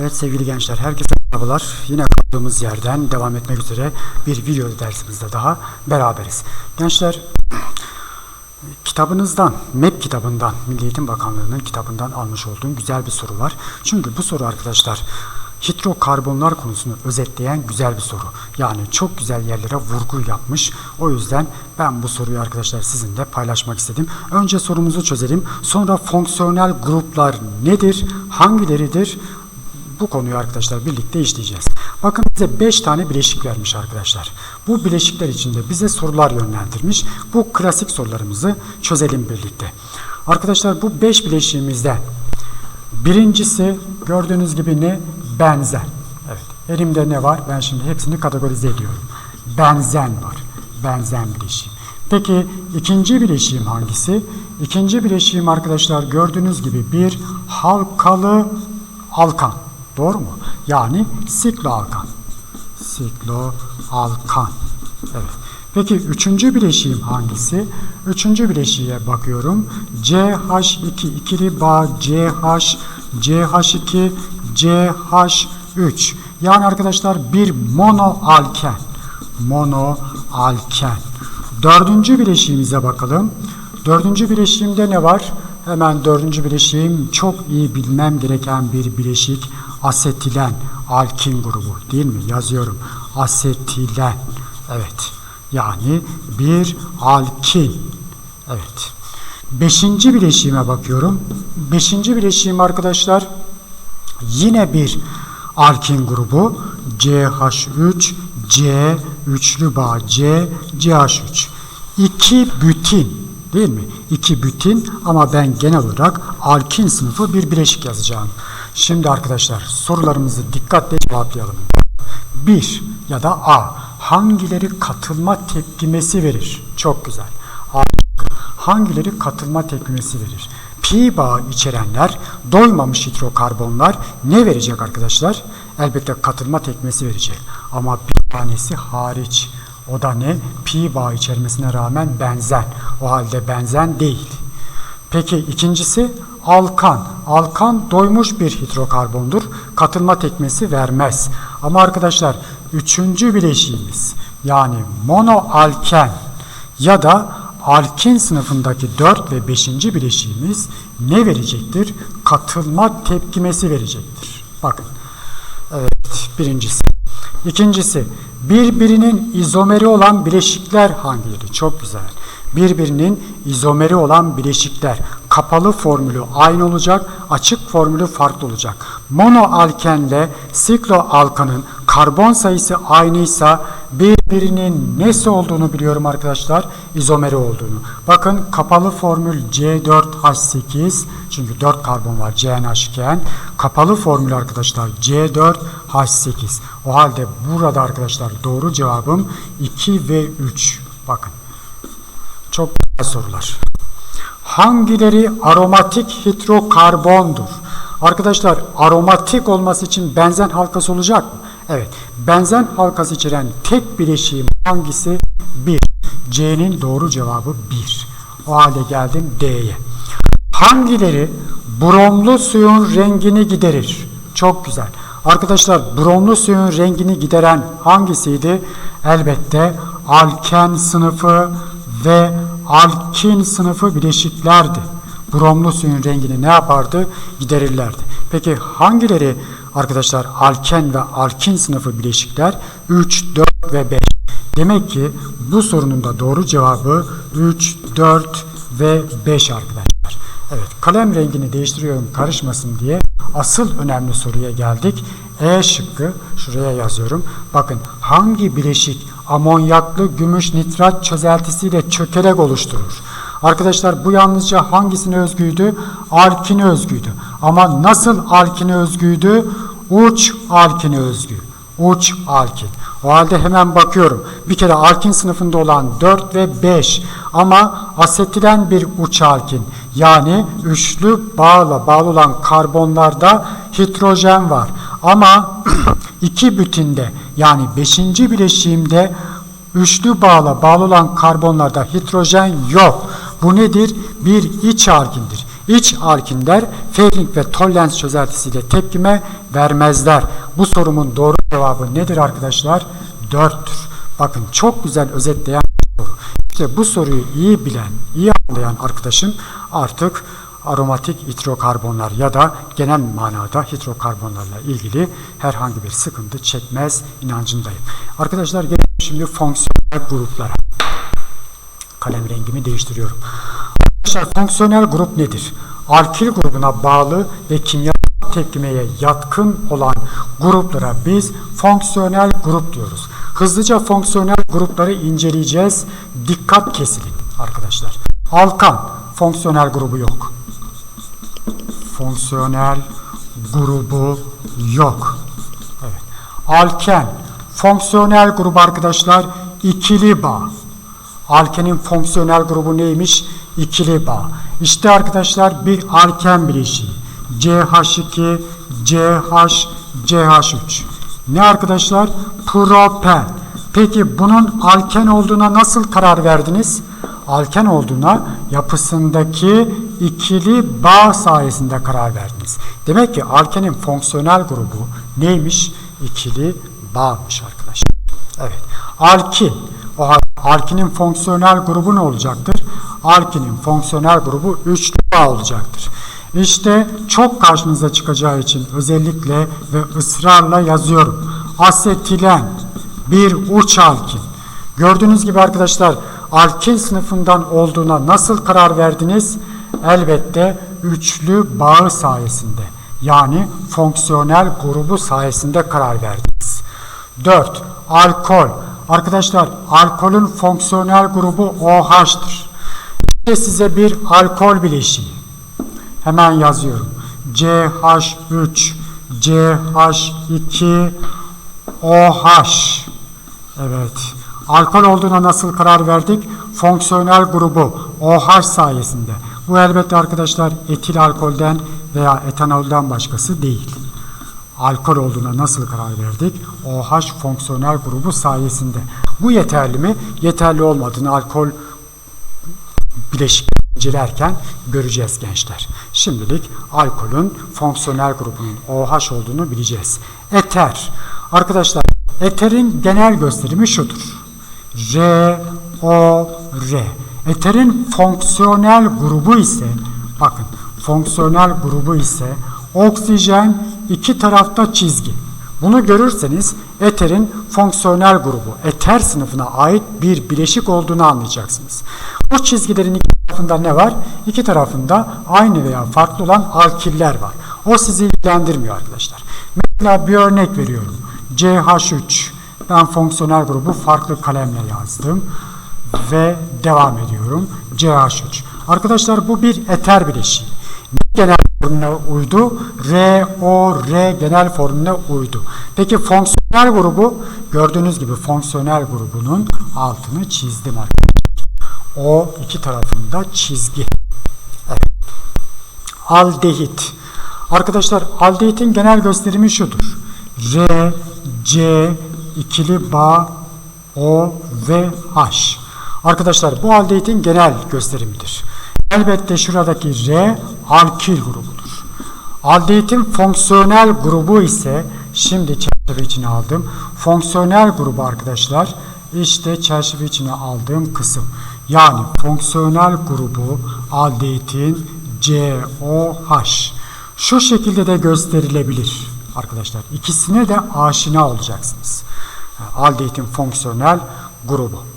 Evet sevgili gençler, herkese merhabalar. Yine kaldığımız yerden devam etmek üzere bir video dersimizde daha beraberiz. Gençler, kitabınızdan, MEP kitabından, Milli Eğitim Bakanlığı'nın kitabından almış olduğum güzel bir soru var. Çünkü bu soru arkadaşlar hidrokarbonlar konusunu özetleyen güzel bir soru. Yani çok güzel yerlere vurgu yapmış. O yüzden ben bu soruyu arkadaşlar sizinle paylaşmak istedim. Önce sorumuzu çözelim. Sonra fonksiyonel gruplar nedir? Hangileridir? Bu konuyu arkadaşlar birlikte işleyeceğiz. Bakın bize 5 tane bileşik vermiş arkadaşlar. Bu bileşikler içinde bize sorular yönlendirmiş. Bu klasik sorularımızı çözelim birlikte. Arkadaşlar bu 5 bileşiğimizden birincisi gördüğünüz gibi ne? Benzen. Evet. Elimde ne var? Ben şimdi hepsini kategorize ediyorum. Benzen var. Benzen bileşiği. Peki ikinci bileşiğim hangisi? İkinci bileşiğim arkadaşlar gördüğünüz gibi bir halkalı alkan. Doğru mu? Yani sikloalkan. Sikloalkan. Evet. Peki üçüncü bileşiğim hangisi? Üçüncü bileşiğe bakıyorum. CH2 ikili bağ CH, CH2, CH3. Yani arkadaşlar bir monoalken. Monoalken. Dördüncü bileşiğimize bakalım. Dördüncü bileşiğimde ne var? Hemen dördüncü bileşiğim çok iyi bilmem gereken bir bileşik. Asetilen alkin grubu değil mi? Yazıyorum. Asetilen. Evet. Yani bir alkin. Evet. Beşinci bileşiğime bakıyorum. Beşinci bileşiğim arkadaşlar yine bir alkin grubu. CH3, C, üçlü bağ C, CH3. İki bütin değil mi? İki bütin ama ben genel olarak alkin sınıfı bir bileşik yazacağım. Şimdi arkadaşlar sorularımızı dikkatle cevaplayalım. 1 ya da A hangileri katılma tepkimesi verir? Çok güzel. A hangileri katılma tepkimesi verir? Pi bağı içerenler, doymamış hidrokarbonlar ne verecek arkadaşlar? Elbette katılma tepkimesi verecek. Ama bir tanesi hariç. O da ne? Pi bağı içermesine rağmen benzen. O halde benzen değil. Peki ikincisi alkan. Alkan doymuş bir hidrokarbondur. Katılma tekmesi vermez. Ama arkadaşlar üçüncü bileşiğimiz yani monoalken ya da alkin sınıfındaki 4 ve 5. bileşiğimiz ne verecektir? Katılma tepkimesi verecektir. Bakın. Evet birincisi. İkincisi birbirinin izomeri olan bileşikler hangileri? Çok güzel birbirinin izomeri olan bileşikler. Kapalı formülü aynı olacak, açık formülü farklı olacak. Monoalkenle sikloalkanın karbon sayısı aynıysa birbirinin nesi olduğunu biliyorum arkadaşlar. İzomeri olduğunu. Bakın kapalı formül C4H8 çünkü 4 karbon var CnH2n. Kapalı formül arkadaşlar C4H8. O halde burada arkadaşlar doğru cevabım 2 ve 3. Bakın. Çok güzel sorular. Hangileri aromatik hidrokarbondur? Arkadaşlar aromatik olması için benzen halkası olacak mı? Evet. Benzen halkası içeren tek bileşiğim hangisi? 1. C'nin doğru cevabı 1. O halde geldim D'ye. Hangileri bromlu suyun rengini giderir? Çok güzel. Arkadaşlar bromlu suyun rengini gideren hangisiydi? Elbette alken sınıfı ve alkin sınıfı bileşiklerdi. Bromlu suyun rengini ne yapardı? Giderirlerdi. Peki hangileri arkadaşlar alken ve alkin sınıfı bileşikler? 3, 4 ve 5. Demek ki bu sorunun da doğru cevabı 3, 4 ve 5 arkadaşlar. Evet kalem rengini değiştiriyorum karışmasın diye asıl önemli soruya geldik. E şıkkı şuraya yazıyorum. Bakın hangi bileşik amonyaklı gümüş nitrat çözeltisiyle çökelek oluşturur? Arkadaşlar bu yalnızca hangisine özgüydü? Alkine özgüydü. Ama nasıl alkine özgüydü? Uç alkine özgü. Uç alkin. O halde hemen bakıyorum. Bir kere alkin sınıfında olan 4 ve 5 ama asetilen bir uç alkin. Yani üçlü bağla bağlı olan karbonlarda hidrojen var. Ama iki bütünde yani beşinci bileşiğimde üçlü bağla bağlı olan karbonlarda hidrojen yok. Bu nedir? Bir iç alkindir. İç alkinler Fehling ve Tollens çözeltisiyle tepkime vermezler. Bu sorumun doğru cevabı nedir arkadaşlar? 4'tür. Bakın çok güzel özetleyen soru. İşte bu soruyu iyi bilen, iyi anlayan arkadaşın artık aromatik hidrokarbonlar ya da genel manada hidrokarbonlarla ilgili herhangi bir sıkıntı çekmez inancındayım. Arkadaşlar gelelim şimdi fonksiyonel gruplara. Kalem rengimi değiştiriyorum. Arkadaşlar fonksiyonel grup nedir? Alkil grubuna bağlı ve kimyasal tepkimeye yatkın olan gruplara biz fonksiyonel grup diyoruz. Hızlıca fonksiyonel grupları inceleyeceğiz. Dikkat kesilin arkadaşlar. Alkan fonksiyonel grubu yok. Fonksiyonel grubu yok. Evet. Alken fonksiyonel grubu arkadaşlar ikili bağ. Alkenin fonksiyonel grubu neymiş? İkili bağ. İşte arkadaşlar bir alken bileşiği. CH2, CH, CH3. Ne arkadaşlar? Propen. Peki bunun alken olduğuna nasıl karar verdiniz? Alken olduğuna yapısındaki ikili bağ sayesinde karar verdiniz. Demek ki alkenin fonksiyonel grubu neymiş? İkili bağmış arkadaşlar. Evet. Alkin. O alkinin fonksiyonel grubu ne olacaktır? Alkinin fonksiyonel grubu üçlü bağ olacaktır. İşte çok karşınıza çıkacağı için özellikle ve ısrarla yazıyorum. Asetilen bir uç alkin. Gördüğünüz gibi arkadaşlar alkin sınıfından olduğuna nasıl karar verdiniz? Elbette üçlü bağı sayesinde. Yani fonksiyonel grubu sayesinde karar verdiniz. 4. Alkol. Arkadaşlar alkolün fonksiyonel grubu OH'tır. İşte size bir alkol bileşiği. Hemen yazıyorum. CH3, CH2, OH. Evet. Alkol olduğuna nasıl karar verdik? Fonksiyonel grubu OH sayesinde. Bu elbette arkadaşlar etil alkolden veya etanolden başkası değil. Alkol olduğuna nasıl karar verdik? OH fonksiyonel grubu sayesinde. Bu yeterli mi? Yeterli olmadığını alkol bileşik göreceğiz gençler. Şimdilik alkolün fonksiyonel grubunun OH olduğunu bileceğiz. Eter. Arkadaşlar eterin genel gösterimi şudur. R, O, R. Eterin fonksiyonel grubu ise bakın fonksiyonel grubu ise oksijen iki tarafta çizgi. Bunu görürseniz eterin fonksiyonel grubu, eter sınıfına ait bir bileşik olduğunu anlayacaksınız. O çizgilerin iki tarafında ne var? İki tarafında aynı veya farklı olan alkiller var. O sizi ilgilendirmiyor arkadaşlar. Mesela bir örnek veriyorum. CH3. Ben fonksiyonel grubu farklı kalemle yazdım. Ve devam ediyorum. CH3. Arkadaşlar bu bir eter bileşiği. Genel formüle uydu. R, O, R genel formüle uydu. Peki fonksiyonel grubu gördüğünüz gibi fonksiyonel grubunun altını çizdim arkadaşlar. O iki tarafında çizgi. Evet. Aldehit. Arkadaşlar aldehitin genel gösterimi şudur. R, C, ikili bağ, O ve H. Arkadaşlar bu aldehitin genel gösterimidir. Elbette şuradaki R alkil grubudur. Aldehitin fonksiyonel grubu ise şimdi çerçeve içine aldım. Fonksiyonel grubu arkadaşlar işte çerçeve içine aldığım kısım. Yani fonksiyonel grubu aldehitin COH. Şu şekilde de gösterilebilir arkadaşlar. İkisine de aşina olacaksınız. Aldehitin fonksiyonel grubu.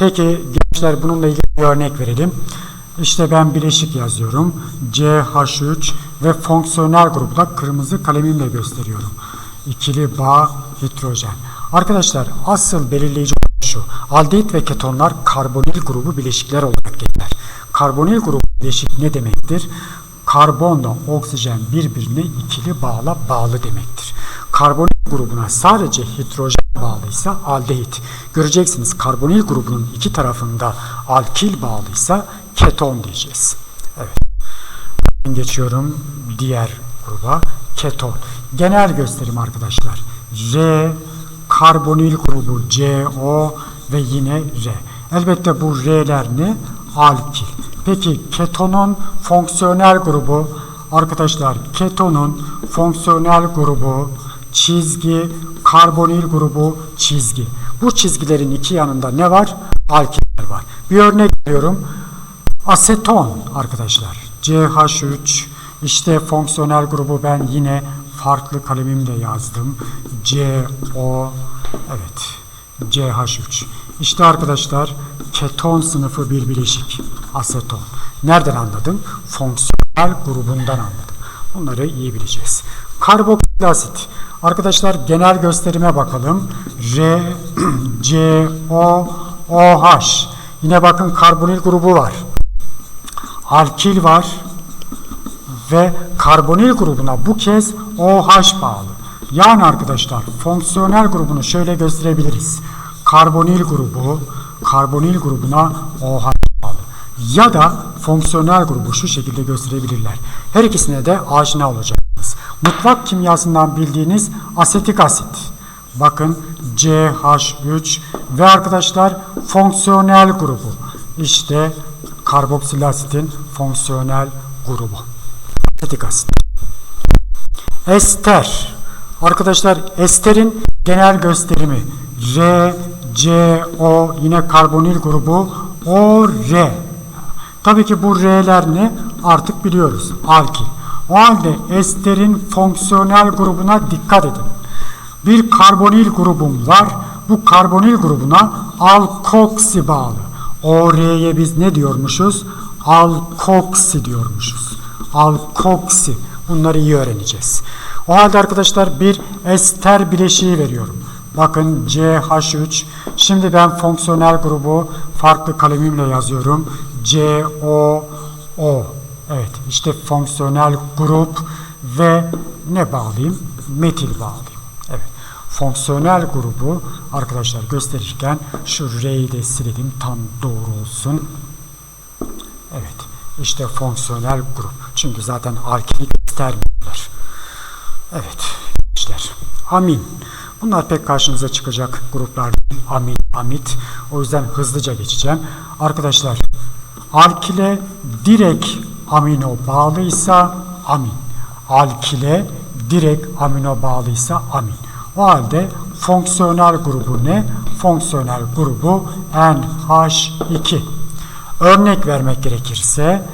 Peki gençler bununla ilgili bir örnek verelim. İşte ben bileşik yazıyorum. CH3 ve fonksiyonel grupta kırmızı kalemimle gösteriyorum. İkili bağ hidrojen. Arkadaşlar asıl belirleyici şu. Aldehit ve ketonlar karbonil grubu bileşikler olarak geçer. Karbonil grubu bileşik ne demektir? Karbonla oksijen birbirine ikili bağla bağlı demektir. Karbonil grubuna sadece hidrojen bağlıysa aldehit. Göreceksiniz karbonil grubunun iki tarafında alkil bağlıysa keton diyeceğiz. Evet. Geçiyorum diğer gruba. Keton. Genel gösterim arkadaşlar. R, karbonil grubu CO ve yine R. Elbette bu R'ler ne? Alkil. Peki ketonun fonksiyonel grubu arkadaşlar ketonun fonksiyonel grubu çizgi, karbonil grubu çizgi. Bu çizgilerin iki yanında ne var? Alkiller var. Bir örnek veriyorum. Aseton arkadaşlar. CH3 işte fonksiyonel grubu ben yine farklı kalemimle yazdım. CO evet CH3. İşte arkadaşlar keton sınıfı bir bileşik. Aseton. Nereden anladım? Fonksiyonel grubundan anladım. Bunları iyi bileceğiz. Karboksil asit. Arkadaşlar genel gösterime bakalım. R, C, O, OH. Yine bakın karbonil grubu var. Alkil var. Ve karbonil grubuna bu kez OH bağlı. Yani arkadaşlar fonksiyonel grubunu şöyle gösterebiliriz. Karbonil grubu, karbonil grubuna OH. Ya da fonksiyonel grubu şu şekilde gösterebilirler. Her ikisine de aşina olacaksınız. Mutfak kimyasından bildiğiniz asetik asit. Bakın CH3 ve arkadaşlar fonksiyonel grubu. İşte karboksil asitin fonksiyonel grubu. Asetik asit. Ester. Arkadaşlar esterin genel gösterimi R, C, O yine karbonil grubu O, R. Tabii ki bu R'ler? Artık biliyoruz. Alkil. O halde esterin fonksiyonel grubuna dikkat edin. Bir karbonil grubum var. Bu karbonil grubuna alkoksi bağlı. O R'ye biz ne diyormuşuz? Alkoksi diyormuşuz. Alkoksi. Bunları iyi öğreneceğiz. O halde arkadaşlar bir ester bileşiği veriyorum. Bakın CH3. Şimdi ben fonksiyonel grubu farklı kalemimle yazıyorum. COO. Evet işte fonksiyonel grup ve ne bağlayayım? Metil bağlayayım. Evet. Fonksiyonel grubu arkadaşlar gösterirken şu R'yi de silelim tam doğru olsun. Evet. İşte fonksiyonel grup. Çünkü zaten alkilik terminler. Evet. İşler. Amin. Bunlar pek karşınıza çıkacak gruplar değil. Amin, amit. O yüzden hızlıca geçeceğim. Arkadaşlar alkile direkt amino bağlıysa amin. Alkile direkt amino bağlıysa amin. O halde fonksiyonel grubu ne? Fonksiyonel grubu NH2. Örnek vermek gerekirse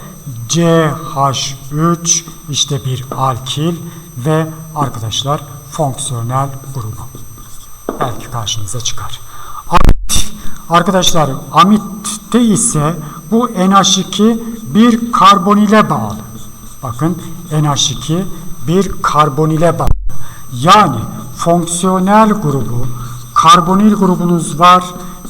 CH3 işte bir alkil ve arkadaşlar fonksiyonel grubu. Belki karşınıza çıkar. Arkadaşlar amitte ise bu NH2 bir karbonile bağlı. Bakın NH2 bir karbonile bağlı. Yani fonksiyonel grubu karbonil grubunuz var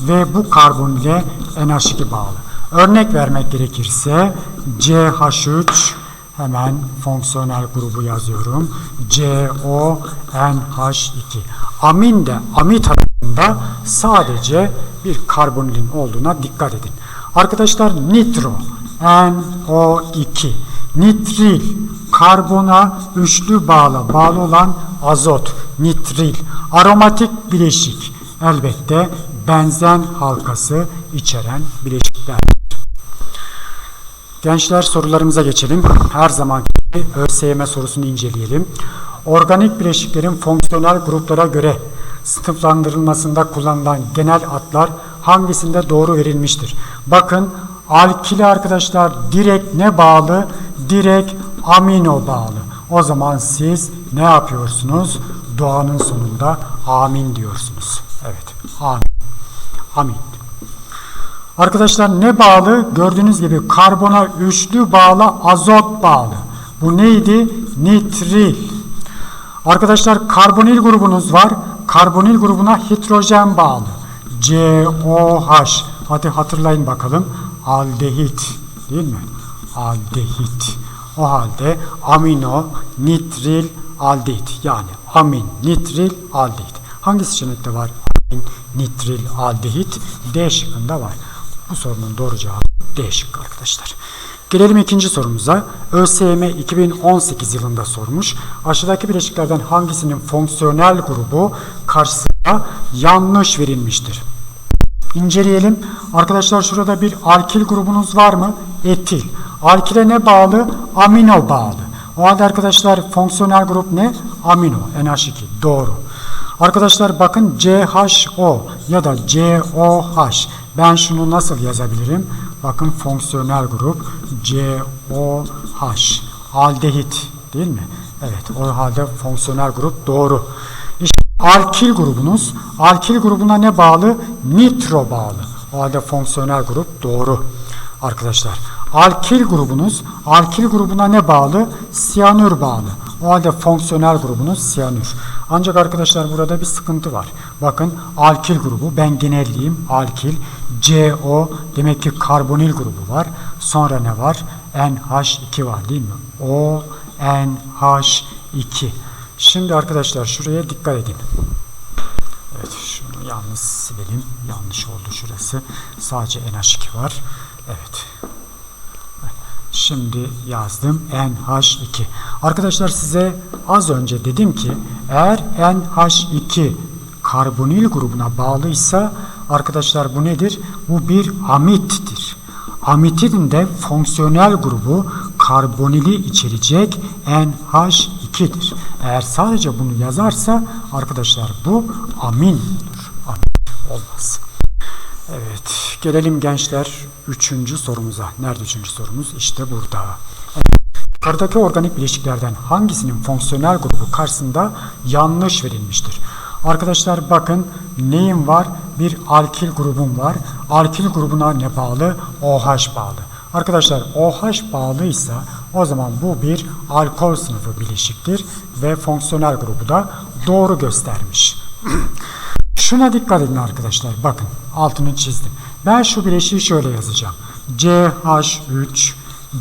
ve bu karbonile NH2 bağlı. Örnek vermek gerekirse CH3 hemen fonksiyonel grubu yazıyorum. CONH2. Amin de amit arasında sadece bir karbonilin olduğuna dikkat edin. Arkadaşlar nitro NO2 nitril karbona üçlü bağla bağlı olan azot nitril aromatik bileşik elbette benzen halkası içeren bileşikler. Gençler sorularımıza geçelim. Her zaman gibi ÖSYM sorusunu inceleyelim. Organik bileşiklerin fonksiyonel gruplara göre sınıflandırılmasında kullanılan genel adlar hangisinde doğru verilmiştir? Bakın alkili arkadaşlar direkt ne bağlı? Direkt amino bağlı. O zaman siz ne yapıyorsunuz? Doğanın sonunda amin diyorsunuz. Evet. Amin. Amin. Arkadaşlar ne bağlı? Gördüğünüz gibi karbona üçlü bağlı azot bağlı. Bu neydi? Nitril. Arkadaşlar karbonil grubunuz var. Karbonil grubuna hidrojen bağlı. COH. Hadi hatırlayın bakalım. Aldehit. Değil mi? Aldehit. O halde amino, nitril, aldehit. Yani amin, nitril, aldehit. Hangi seçenekte var? Amin, nitril, aldehit. D şıkkında var. Bu sorunun doğru cevabı D şıkkı arkadaşlar. Gelelim ikinci sorumuza. ÖSYM 2018 yılında sormuş. Aşağıdaki bileşiklerden hangisinin fonksiyonel grubu karşısında yanlış verilmiştir? İnceleyelim. Arkadaşlar şurada bir alkil grubunuz var mı? Etil. Alkile ne bağlı? Amino bağlı. O halde arkadaşlar fonksiyonel grup ne? Amino. NH2. Doğru. Arkadaşlar bakın CHO ya da COH. Ben şunu nasıl yazabilirim? Bakın fonksiyonel grup COH. Aldehit değil mi? Evet o halde fonksiyonel grup doğru. Alkil grubunuz. Alkil grubuna ne bağlı? Nitro bağlı. O halde fonksiyonel grup doğru. Arkadaşlar alkil grubunuz alkil grubuna ne bağlı? Siyanür bağlı. O halde fonksiyonel grubunuz siyanür. Ancak arkadaşlar burada bir sıkıntı var. Bakın alkil grubu ben genelleyeyim alkil CO demek ki karbonil grubu var. Sonra ne var? NH2 var değil mi? O NH2. Şimdi arkadaşlar şuraya dikkat edin. Evet şunu yalnız silelim. Yanlış oldu şurası. Sadece NH2 var. Evet. Şimdi yazdım NH2. Arkadaşlar size az önce dedim ki eğer NH2 karbonil grubuna bağlıysa arkadaşlar bu nedir? Bu bir amittir. Amitidin de fonksiyonel grubu karbonili içerecek NH2'dir. Eğer sadece bunu yazarsa arkadaşlar bu amindir. Amin olmaz. Evet, gelelim gençler üçüncü sorumuza. Nerede üçüncü sorumuz? İşte burada. Yukarıdaki organik bileşiklerden hangisinin fonksiyonel grubu karşısında yanlış verilmiştir? Arkadaşlar bakın neyim var? Bir alkil grubum var. Alkil grubuna ne bağlı? OH bağlı. Arkadaşlar OH bağlıysa o zaman bu bir alkol sınıfı bileşiktir ve fonksiyonel grubu da doğru göstermiş. Şuna dikkat edin arkadaşlar. Bakın altını çizdim. Ben şu bileşiği şöyle yazacağım. CH3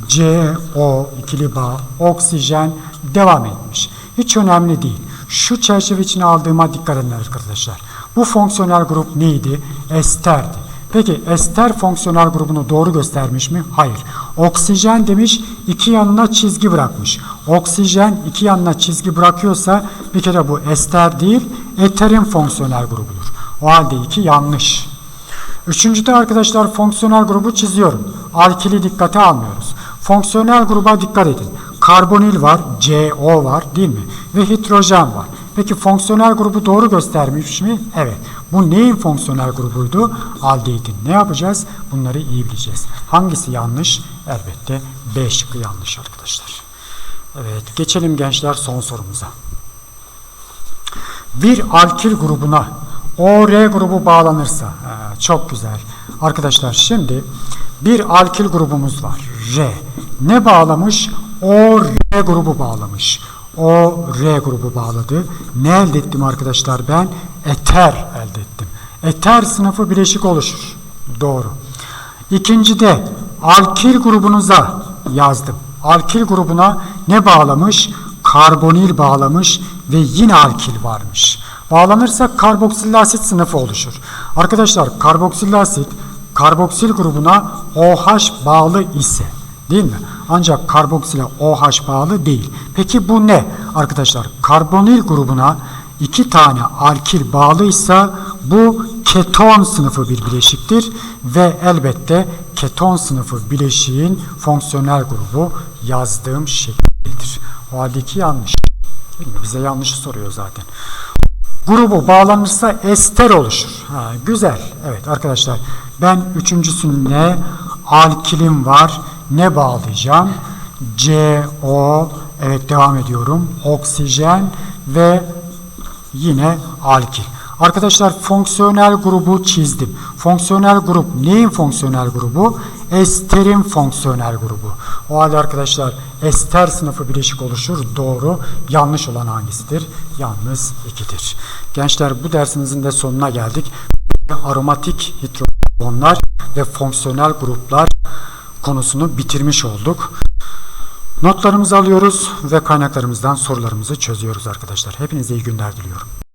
CO ikili bağ oksijen devam etmiş. Hiç önemli değil. Şu çerçeve içine aldığıma dikkat edin arkadaşlar. Bu fonksiyonel grup neydi? Esterdi. Peki ester fonksiyonel grubunu doğru göstermiş mi? Hayır. Oksijen demiş iki yanına çizgi bırakmış. Oksijen iki yanına çizgi bırakıyorsa bir kere bu ester değil eterin fonksiyonel grubudur. O halde iki yanlış. Üçüncüde arkadaşlar fonksiyonel grubu çiziyorum. Alkili dikkate almıyoruz. Fonksiyonel gruba dikkat edin. Karbonil var, CO var değil mi? Ve hidrojen var. Peki fonksiyonel grubu doğru göstermiş mi? Evet. Bu neyin fonksiyonel grubuydu? Aldehidin. Ne yapacağız? Bunları iyi bileceğiz. Hangisi yanlış? Elbette B şıkkı yanlış arkadaşlar. Evet. Geçelim gençler son sorumuza. Bir alkil grubuna OR grubu bağlanırsa çok güzel. Arkadaşlar şimdi bir alkil grubumuz var. R. Ne bağlamış? OR grubu bağlamış. O R grubu bağladı. Ne elde ettim arkadaşlar ben? Eter elde ettim. Eter sınıfı bileşik oluşur. Doğru. İkincide alkil grubunuza yazdım. Alkil grubuna ne bağlamış? Karbonil bağlamış ve yine alkil varmış. Bağlanırsa karboksil asit sınıfı oluşur. Arkadaşlar karboksil asit karboksil grubuna OH bağlı ise değil mi? Ancak karboksile OH bağlı değil. Peki bu ne? Arkadaşlar karbonil grubuna iki tane alkil bağlıysa bu keton sınıfı bir bileşiktir ve elbette keton sınıfı bileşiğin fonksiyonel grubu yazdığım şekildedir. O halde iki yanlış. Bize yanlışı soruyor zaten. Grubu bağlanırsa ester oluşur. Ha, güzel. Evet arkadaşlar ben üçüncüsüne alkilim var. Ne bağlayacağım? CO evet devam ediyorum. Oksijen ve yine alkil. Arkadaşlar fonksiyonel grubu çizdim. Fonksiyonel grup neyin fonksiyonel grubu? Esterin fonksiyonel grubu. O halde arkadaşlar ester sınıfı bileşik oluşur. Doğru. Yanlış olan hangisidir? Yalnız ikidir. Gençler bu dersimizin de sonuna geldik. Aromatik hidrokarbonlar ve fonksiyonel gruplar konusunu bitirmiş olduk. Notlarımızı alıyoruz ve kaynaklarımızdan sorularımızı çözüyoruz arkadaşlar. Hepinize iyi günler diliyorum.